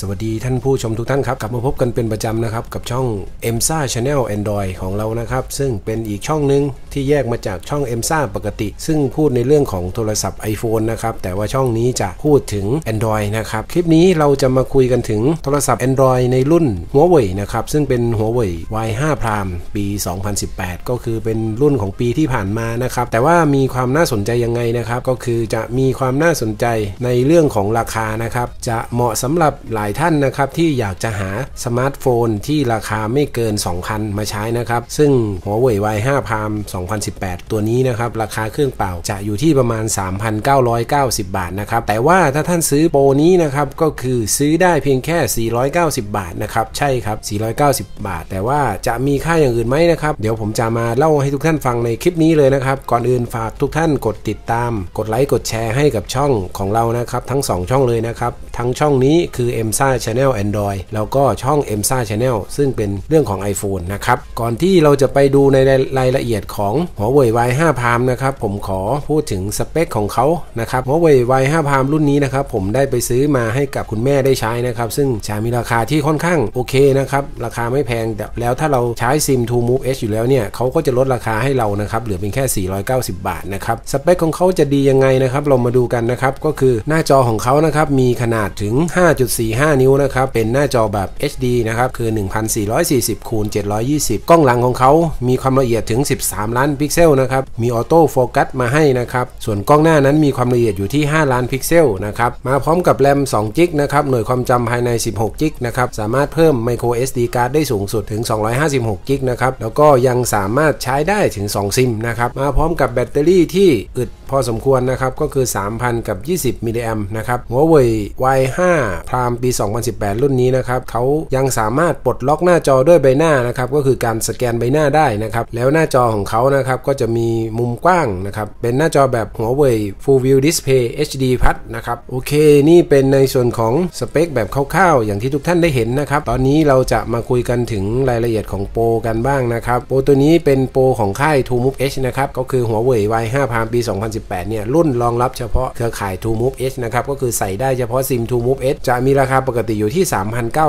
สวัสดีท่านผู้ชมทุกท่านครับ กลับมาพบกันเป็นประจำนะครับ กับช่อง e m s a Channel Android ของเรานะครับ ซึ่งเป็นอีกช่องหนึ่งที่แยกมาจากช่อง e m s a ปกติ ซึ่งพูดในเรื่องของโทรศัพท์ iPhone นะครับ แต่ว่าช่องนี้จะพูดถึง Android นะครับ คลิปนี้เราจะมาคุยกันถึงโทรศัพท์ Android ในรุ่น Huawei นะครับ ซึ่งเป็น Huawei Y5 Prime ปี 2018 ก็คือเป็นรุ่นของปีที่ผ่านมานะครับ แต่ว่ามีความน่าสนใจยังไงนะครับ ก็คือจะมีความน่าสนใจในเรื่องของราคานะครับ จะเหมาะสำหรับหลายท่านนะครับที่อยากจะหาสมาร์ทโฟนที่ราคาไม่เกิน 2,000 มาใช้นะครับ ซึ่ง Huawei Y5 Prime 2018 ตัวนี้นะครับ ราคาเครื่องเปล่าจะอยู่ที่ประมาณ 3,990 บาทนะครับ แต่ว่าถ้าท่านซื้อโปรนี้นะครับ ก็คือซื้อได้เพียงแค่ 490 บาทนะครับ ใช่ครับ 490 บาท แต่ว่าจะมีค่าอย่างอื่นไหมนะครับ เดี๋ยวผมจะมาเล่าให้ทุกท่านฟังในคลิปนี้เลยนะครับ ก่อนอื่นฝากทุกท่านกดติดตาม กดไลค์กดแชร์ให้กับช่องของเรานะครับทั้ง 2 ช่องเลยนะครับทั้งช่องนี้คือ m s a Channel Android แล้วก็ช่อง m s a Channel ซึ่งเป็นเรื่องของ iPhone นะครับ ก่อนที่เราจะไปดูในรายละเอียดของ Huawei Y5 Prime นะครับ ผมขอพูดถึงสเปคของเขานะครับ Huawei Y5 Prime รุ่นนี้นะครับ ผมได้ไปซื้อมาให้กับคุณแม่ได้ใช้นะครับ ซึ่งจะมีราคาที่ค่อนข้างโอเคนะครับ ราคาไม่แพงแล้วถ้าเราใช้ซิม True Move H อยู่แล้วเนี่ยเขาก็จะลดราคาให้เรานะครับเหลือเพียงแค่ 490 บาทนะครับสเปคของเขาจะดียังไงนะครับเรามาดูกันนะครับก็คือหน้าจอของเขานะครับมีขนาดถึง 5.45นิ้วนะครับ เป็นหน้าจอแบบ HD นะครับ คือ 1440คูณ720 กล้องหลังของเขามีความละเอียดถึง 13 ล้านพิกเซลนะครับ มีออโต้โฟกัสมาให้นะครับ ส่วนกล้องหน้านั้นมีความละเอียดอยู่ที่ 5 ล้านพิกเซลนะครับ มาพร้อมกับแรม2 g b นะครับ หน่วยความจำภายใน 16 g b นะครับ สามารถเพิ่ม micro SD card ได้สูงสุดถึง 256 g b นะครับ แล้วก็ยังสามารถใช้ได้ถึง 2 ซิมนะครับ มาพร้อมกับแบตเตอรี่ที่อึด พอสมควรนะครับก็คือ 3,000 กับ 20 มิลลิแอมนะครับ Huawei Y5 Prime ปี 2018 รุ่นนี้นะครับเขายังสามารถปลดล็อกหน้าจอด้วยใบหน้านะครับก็คือการสแกนใบหน้าได้นะครับแล้วหน้าจอของเขานะครับก็จะมีมุมกว้างนะครับเป็นหน้าจอแบบ Huawei Full View Display HD Plus นะครับโอเค นี่เป็นในส่วนของสเปคแบบคร่าวๆ อย่างที่ทุกท่านได้เห็นนะครับตอนนี้เราจะมาคุยกันถึงรายละเอียดของโปรกันบ้างนะครับโปรตัวนี้เป็นโปรของค่าย TrueMove H นะครับก็คือ Huawei Y5 Prime ปี 2018เนี่ย รุ่นรองรับเฉพาะเครือข่าย TrueMove H นะครับ ก็คือใส่ได้เฉพาะซิม TrueMove H จะมีราคาปกติอยู่ที่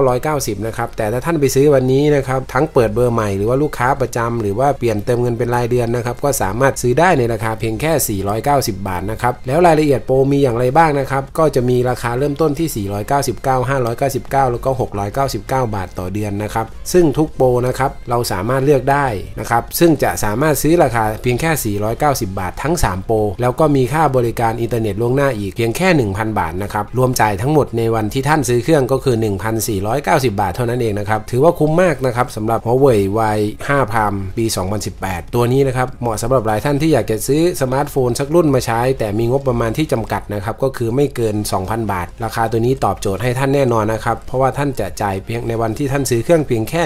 3,990 นะครับ แต่ถ้าท่านไปซื้อวันนี้นะครับ ทั้งเปิดเบอร์ใหม่หรือว่าลูกค้าประจำหรือว่าเปลี่ยนเติมเงินเป็นรายเดือนนะครับ ก็สามารถซื้อได้ในราคาเพียงแค่ 490 บาทนะครับ แล้วรายละเอียดโปรมีอย่างไรบ้างนะครับ ก็จะมีราคาเริ่มต้นที่ 499 599 แล้วก็ 699 บาทต่อเดือนนะครับ ซึ่งทุกโปรนะครับ เราสามารถเลือกได้นะครับ ซึ่งจะสามารถซื้อราคาเพียงแค่ 490 บาททั้ง 3 โปรแล้วก็มีค่าบริการอินเทอร์เน็ตล่วงหน้าอีกเพียงแค่ 1,000 บาทนะครับ รวมจ่ายทั้งหมดในวันที่ท่านซื้อเครื่องก็คือ 1,490 บาทเท่านั้นเองนะครับ ถือว่าคุ้มมากนะครับสำหรับ Huawei Y5 Prime ปี 2018 ตัวนี้นะครับ เหมาะสำหรับหลายท่านที่อยากจะซื้อสมาร์ทโฟนสักรุ่นมาใช้ แต่มีงบประมาณที่จำกัดนะครับ ก็คือไม่เกิน 2,000 บาท ราคาตัวนี้ตอบโจทย์ให้ท่านแน่นอนนะครับ เพราะว่าท่านจะจ่ายเพียงในวันที่ท่านซื้อเครื่องเพียงแค่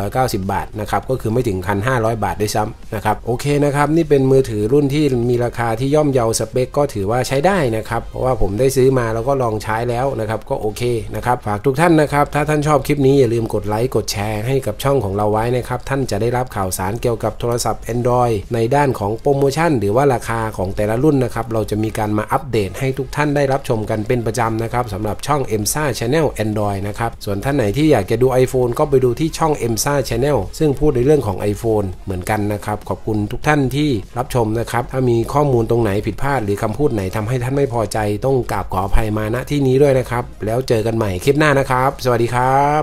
1,490 บาทนะครับ ก็คือไม่ถึง 1,500 บาทด้วยซ้ำนะครับ โอเคนะครับ นี่เป็นมือถือรุ่นที่มีราคาทย่อมเยาสเปคก็ถือว่าใช้ได้นะครับ เพราะว่าผมได้ซื้อมาแล้วก็ลองใช้แล้วนะครับ ก็โอเคนะครับ ฝากทุกท่านนะครับ ถ้าท่านชอบคลิปนี้อย่าลืมกดไลค์กดแชร์ให้กับช่องของเราไว้นะครับ ท่านจะได้รับข่าวสารเกี่ยวกับโทรศัพท์ Android ในด้านของโปรโมชั่น หรือว่าราคาของแต่ละรุ่นนะครับ เราจะมีการมาอัปเดตให้ทุกท่านได้รับชมกันเป็นประจำนะครับสำหรับช่อง m s a Channel Android นะครับ ส่วนท่านไหนที่อยากจะดู iPhone ก็ไปดูที่ช่อง m s a Channel ซึ่งพูดในเรื่องของ iPhone เหมือนกันนะครับ ขอบคุณทุกท่านที่รับชมนะครับ ถ้ามีข้อมูลตรงไหนผิดพลาดหรือคำพูดไหนทำให้ท่านไม่พอใจต้องกราบขออภัยมาณที่นี้ด้วยนะครับ แล้วเจอกันใหม่คลิปหน้านะครับ สวัสดีครับ